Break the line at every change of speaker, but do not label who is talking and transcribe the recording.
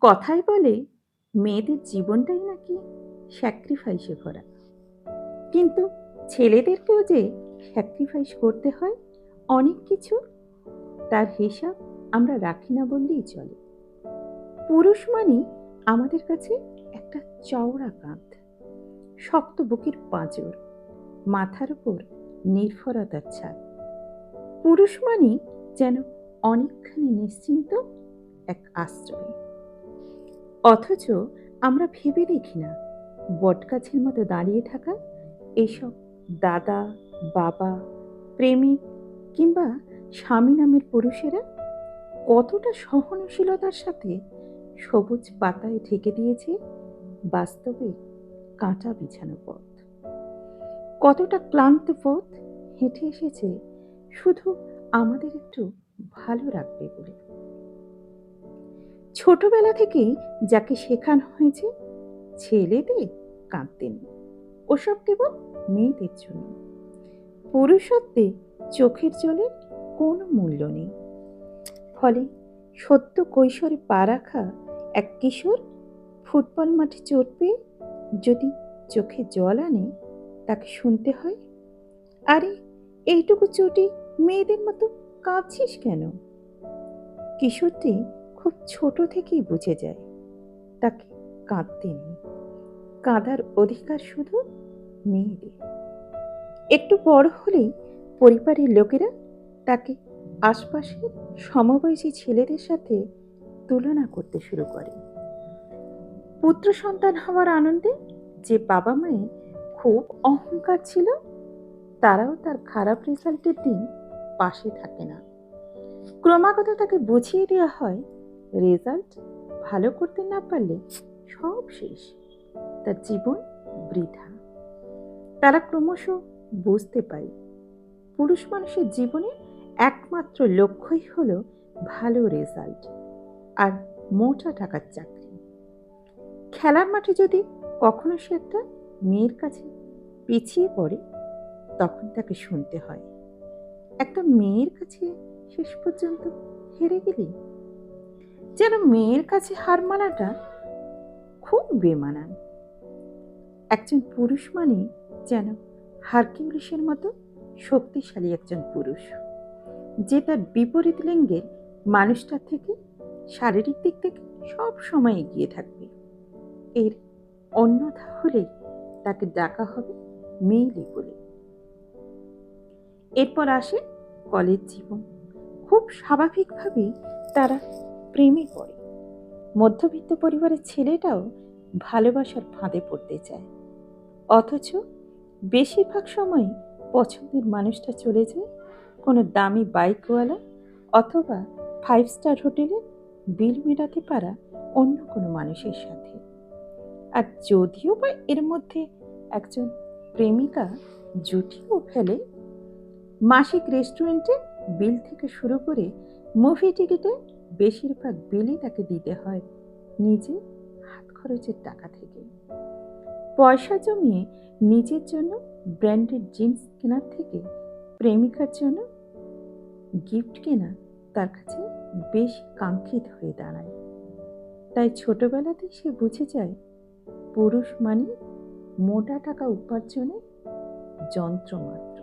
কথায় বলে মেয়েদের জীবনটাই নাকি স্যাক্রিফাইসে ভরা। কিন্তু ছেলেদেরকেও যে স্যাক্রিফাইস করতে হয়, অনেক কিছু তার হিসাব আমরা রাখি না বললেই চলে। পুরুষ মানে আমাদের কাছে একটা চওড়া কাঁধ, শক্ত বুকের পাঁজর, মাথার উপর নির্ভরতার ছাদ পুরুষ মানে যেন অনেকখানি নিশ্চিন্ত এক আশ্রয়। অথচ আমরা ভেবে দেখি না। বটগাছের মতো দাঁড়িয়ে থাকা এইসব দাদা, বাবা, প্রেমিক কিংবা স্বামী নামের পুরুষেরা কতটা সহনশীলতার সাথে সবুজ পাতায় ঢেকে দিয়েছে বাস্তবে কাঁটা বিছানো পথ। কতটা ক্লান্ত পথ হেঁটে এসেছে শুধু আমাদের একটু ভালো রাখবে বলে। ছোটবেলা থেকেই যাকে শেখানো হয়েছে ছেলেদের কাঁদতে নেই। ওসব কেবল মেয়েদের জন্য। পুরুষত্বে চোখের জলের কোনো মূল্য নেই। ফলে সত্য কৈশোরে পা রাখা এক কিশোর ফুটবল মাঠে চোট পেয়ে যদি চোখে জল আনে, তাকে শুনতে হয়, আরে, এইটুকু চোটে মেয়েদের মতো কাঁদছিস কেন? কিশোরটি খুব ছোট থেকেই বুঝে যায়। তাকে কাঁদতে নেই। কাঁদার অধিকার শুধু মেয়েদের। একটু বড় হলেই পরিবারের লোকেরা তাকে আশপাশের সমবয়সী ছেলেদের সাথে তুলনা করতে শুরু করে। পুত্র সন্তান হওয়ার আনন্দে যে বাবা মায়ের খুব অহংকার ছিল, তারাও তার খারাপ রেজাল্টের দিন পাশে থাকে না। ক্রমাগত তাকে বুঝিয়ে দেওয়া হয় রেজাল্ট ভালো করতে না পারলে সব শেষ। তার জীবন বৃথা। তারা ক্রমশ বুঝতে পারে, পুরুষ মানুষের জীবনে একমাত্র লক্ষ্যই হলো ভালো রেজাল্ট আর মোটা টাকার চাকরি। খেলার মাঠে যদি কখনো সে একটা মেয়ের কাছে পিছিয়ে পড়ে, তখন তাকে শুনতে হয়। একটা মেয়ের কাছে শেষ পর্যন্ত হেরে গেলি যেন মেয়ের কাছে হার মানাটা খুব বেমানান। একজন পুরুষ মানে যেন হারকিউলিসের মতো শক্তিশালী একজন পুরুষ। যে তার বিপরীত লিঙ্গের মানুষটার থেকে শারীরিক দিক থেকে সব সময় এগিয়ে থাকবে। এর অন্যথা হলে তাকে ডাকা হবে মেয়েলি বলে। এরপর আসে কলেজ জীবন। খুব স্বাভাবিকভাবেই তারা প্রেমে পড়ে। মধ্যবিত্ত পরিবারের ছেলেটাও ভালোবাসার ফাঁদে পড়তে চায়। অথচ বেশিরভাগ সময় পছন্দের মানুষটা চলে যায় কোনো দামি বাইকওয়ালা অথবা ফাইভ স্টার হোটেলে বিল মেটাতে পারা অন্য কোনো মানুষের সাথে। আর যদিও বা এর মধ্যে একজন প্রেমিকা জুটিও ফেলে, মাসিক রেস্টুরেন্টে বিল থেকে শুরু করে মুভি টিকিটে বেশিরভাগ বিলই তাকে দিতে হয় নিজে হাত খরচের টাকা থেকে। পয়সা জমিয়ে নিজের জন্য ব্র্যান্ডেড জিন্স কেনার থেকে প্রেমিকার জন্য গিফট কেনা তার কাছে বেশ কাঙ্ক্ষিত হয়ে দাঁড়ায়। তাই ছোটবেলাতে সে বুঝে যায়, পুরুষ মানে মোটা টাকা উপার্জনের যন্ত্র মাত্র